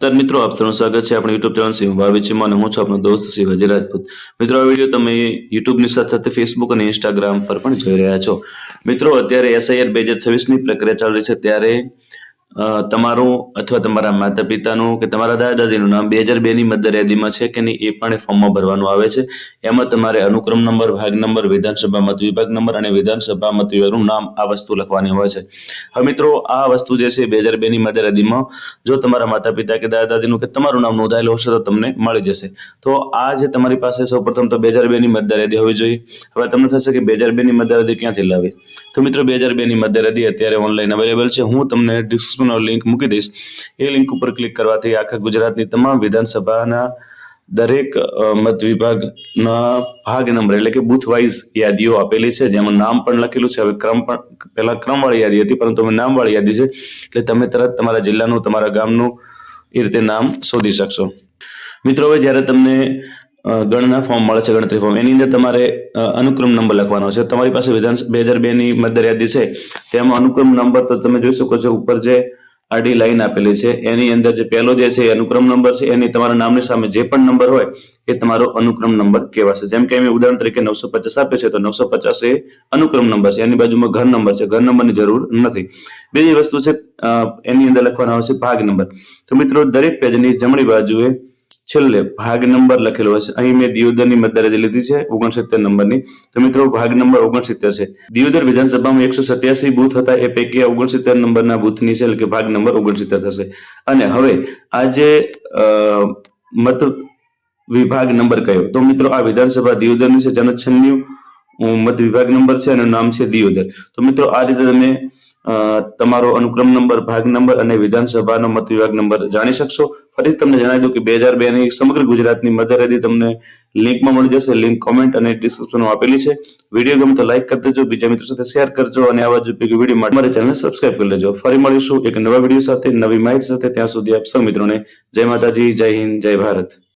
નમસ્કાર મિત્રો આપ સૌનું સ્વાગત છે આપણી યુટ્યુબ ચેનલ સિંહ ભાવિચીમાં અને હું છું આપનો દોસ્ત શિવાજી રાજપૂત મિત્રો, આ વીડિયો તમે યુટ્યુબની સાથે સાથે ફેસબુક અને ઇન્સ્ટાગ્રામ પર પણ જોઈ રહ્યા છો. મિત્રો, અત્યારે એસઆઈઆર બે હજાર છવ્વીસની પ્રક્રિયા ચાલી છે. ત્યારે તમારું અથવા તમારા માતા પિતાનું કે તમારા દાદા દાદીનું નામ બે હજાર બેની મતદાર છે કે નહીં એ પણ એ ફોર્મમાં ભરવાનું આવે છે. એમાં તમારે અનુક્રમ નંબર, ભાગ નંબર, વિધાનસભા મત વિભાગ નંબર અને વિધાનસભા મત વિભાગનું નામ આ વસ્તુ લખવાની હોય છે. હવે મિત્રો, આ વસ્તુ જે છે બે હજાર બેની મતદાર જો તમારા માતા પિતા કે દાદા દાદીનું કે તમારું નામ નોંધાયેલું હશે તો તમને મળી જશે. તો આ જે તમારી પાસે સૌપ્રથમ તો બે હજાર બેની મતદાર યાદી હોવી જોઈએ. હવે તમને થશે કે બે હજાર બેની મતદાર યાદી ક્યાંથી લાવી? તો મિત્રો, બે હજાર બેની મતદાર યાદી અત્યારે ઓનલાઈન અવેલેબલ છે. હું તમને ડિસ્ક્રિપ્શનનો લિંક મૂકી દઈશ. એ લિંક ઉપર ક્લિક કરવાથી આખા ગુજરાતની તમામ વિધાનસભાના દરેક મત વિભાગના ભાગ નંબર એટલે કે બુથ વાઇઝ યાદીઓ આપેલી છે. જેમાં નામ પણ લખેલું છે. હવે ક્રમ પણ, પહેલા ક્રમવાળી યાદી હતી, પરંતુ હવે નામવાળી યાદી છે. એટલે તમે તરત તમારા જિલ્લાનું, તમારા ગામનું એ રીતે નામ શોધી શકશો. મિત્રો, હવે જ્યારે તમને ગણના ફોર્મ મળે છે, ગણતરી ફોર્મ એની અંદર તમારે અનુક્રમ નંબર લખવાનો છે. તમારી પાસે વિધાન બે હજાર બે ની મતદાર છે, તેમાં અનુક્રમ નંબર તો તમે જોઈ શકો છો, ઉપર જે આડી લાઈન આપેલી છે, એની અંદર જે પહેલો જે છે અનુક્રમ નંબર છે, એની તમારા નામની સામે જે પણ નંબર હોય, એ તમારો અનુક્રમ નંબર કહેવાશે. જેમ કે ઉદાહરણ તરીકે નવસો પચાસ આપે છે, તો નવસો પચાસ એ અનુક્રમ નંબર છે. એની બાજુમાં ઘર નંબર છે, ઘર નંબરની જરૂર નથી. બીજી વસ્તુ છે એની અંદર લખવાનો આવશે ભાગ નંબર તો મિત્રો, દરેક પેજની જમણી બાજુએ છેલ્લે ભાગ નંબર લખેલો હશે. અહીં મેં દિયોદરની મતદાર લીધી છે, ઓગણસિત્તેર નંબરની. તો મિત્રો, ભાગ નંબર ઓગણસિત્તેર છે. દિયોદર વિધાનસભામાં એકસો સત્યાસી બુથ હતા, એ પૈકી ઓગણસિત્તેર નંબરના બુથની છે, એટલે કે ભાગ નંબર ઓગણસિત્તેર થશે. અને હવે આ જે મત વિભાગ નંબર કયો? તો મિત્રો, આ વિધાનસભા દિયોદરની છે જેનો છન્નું મત વિભાગ નંબર છે અને નામ છે દિયોદર. તો મિત્રો, આ રીતે તમે તમારો અનુક્રમ નંબર, ભાગ નંબર અને વિધાનસભાનો મત વિભાગ નંબર જાણી શકશો. ફરી તમને જણાવી દઉં કે બે હજાર બે ની સમગ્ર ગુજરાતની મતદાર યાદી તમને લિંકમાં મળી જશે. લિંક કોમેન્ટ અને ડિસ્ક્રિપ્શનમાં આપેલી છે. વીડિયો ગમે તો લાઈક કરી દેજો, બીજા મિત્રો સાથે શેર કરજો અને આવા જ વીડિયો માટે મારી ચેનલને સબસ્ક્રાઇબ કરી લેજો. ફરી મળીશું એક નવા વીડિયો સાથે, નવી માહિતી સાથે. ત્યાં સુધી આપ સૌ મિત્રોને જય માતાજી, જય હિન્દ, જય ભારત.